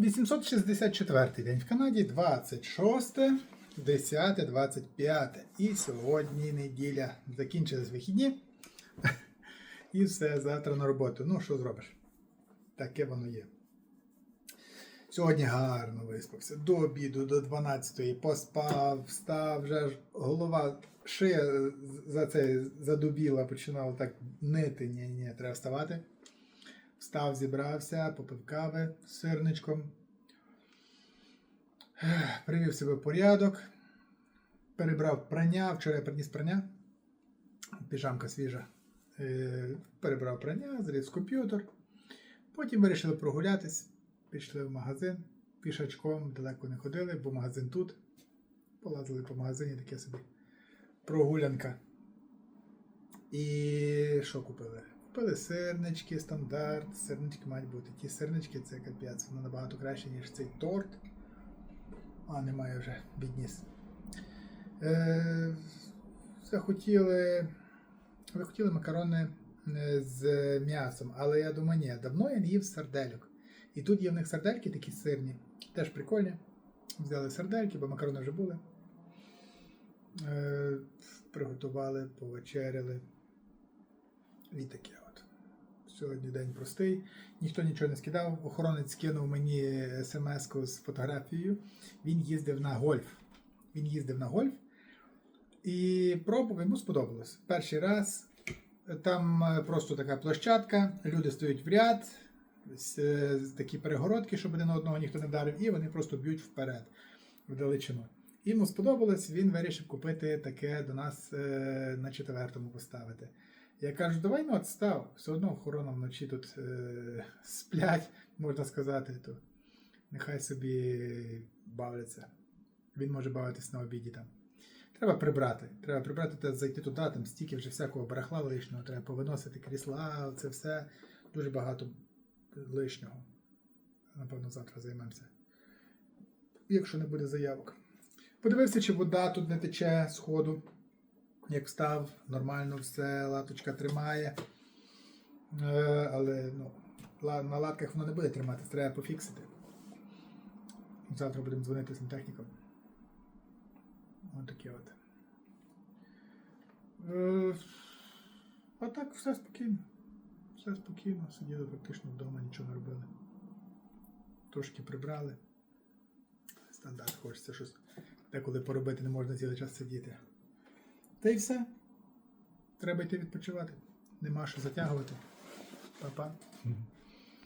864 день в Канаді, 26, 10, 25. І сьогодні неділя. Закінчились вихідні. І все, завтра на роботу. Ну, що зробиш? Таке воно є. Сьогодні гарно виспався. До обіду, до 12-ї поспав, встав, вже ж голова, шия за це задубіла, починала так нити. Ні, ні, треба вставати. Встав, зібрався, попив кави з сирничком. Привів себе порядок. Перебрав прання. Вчора я приніс прання. Піжамка свіжа. Е, Перебрав прання, заліз в комп'ютер. Потім вирішили прогулятись. Пішли в магазин. Пішачком далеко не ходили, бо магазин тут. Полазили по магазині, таке собі. Прогулянка. І що купили? Купили сирнички, стандарт. Сирнички мають бути. Ті сирнички це капець, воно набагато краще, ніж цей торт. А, немає вже бідніс. Е, захотіли. Ви хотіли макарони е, з м'ясом, але я думаю, ні, давно я не їв сардельок. І тут є в них сардельки такі сирні, теж прикольні. Взяли сардельки, бо макарони вже були. Е, приготували, повечеряли. І от. Сьогодні день простий. Ніхто нічого не скидав. Охоронець скинув мені смс-ку з фотографією. Він їздив на гольф. Він їздив на гольф і пробував, йому сподобалось. Перший раз. Там е, просто така площадка, люди стоять в ряд, е, такі перегородки, щоб один одного ніхто не вдарив, і вони просто б'ють вперед, в далечину. Йому сподобалось, він вирішив купити таке до нас е, на четвертому поставити. Я кажу, давай ну от став, все одно охорона вночі тут е, сплять, можна сказати, то нехай собі бавляться. Він може бавитись на обіді там. Треба прибрати. Треба прибрати та зайти туди, там стільки вже всякого барахла лишнього, треба повиносити крісла, це все дуже багато лишнього. Напевно, завтра займемося. Якщо не буде заявок. Подивився, чи вода тут не тече з ходу. Як встав, нормально все, латочка тримає. Е, але ну, на латках воно не буде тримати, треба пофіксити. Завтра будемо дзвонити сантехнікам. Ось таке от. Е, а так все спокійно. Все спокійно, сиділи практично вдома, нічого не робили. Трошки прибрали. Стандарт, хочеться щось деколи поробити, не можна цілий час сидіти. Та й все. Треба йти відпочивати. Нема що затягувати. Па-па.